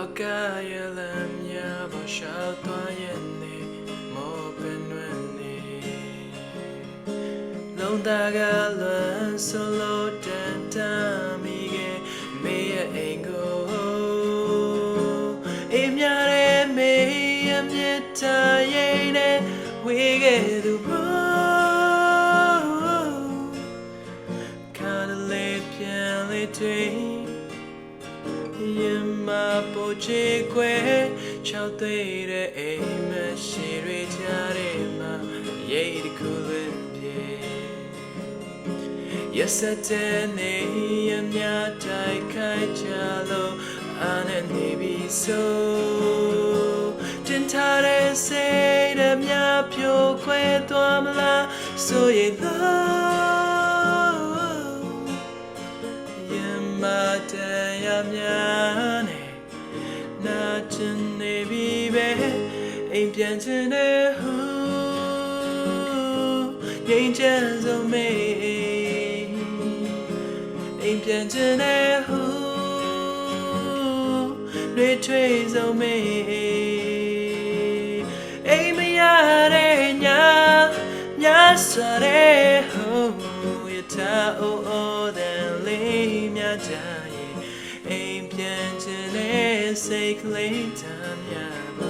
လောကရဲ့လမ်းများပေါ်ရှောက်သွားရဲ့နေမောပင်ွယ်နေလုံးသားကလွန်ဆိုလို့တန်တမ်းမိခဲ့မေရဲ့အိမ်ကိုအိမ်များရဲ့မေရဲ့မြတ်တာရဲ့နဲ့ဝေးခဲ့သူဘော kind of late ပြန်လေးတွေ့ ရင်မပိုချေခွဲချောက်သေးတဲ့အိမ်မရှိတွေကြတဲ့မှာရိတ်တစ်ခုလည်းပြေရစတဲ့နေရမြတိုက်ခိုက်ကြလို့အားနဲ့နေပြီဆိုတင်ထားတဲ့စိတ်ဓာတ်များဖြိုခွဲသွားမလားဆိုရင်တော့ ရမြာနဲ့နာချင်နေပြီပဲအိမ်ပြန်ချင်တဲ့ဟူငိမ်ချမ်းဆုံးမေအိမ်ပြန်ချင်တဲ့ဟူတွေထွေးဆုံးမေအိမ်မရတဲ့ညာညာစွာတဲ့ဟူရထားအိုအိုတဲ့လေးမြ ကြရဲ့အိမ်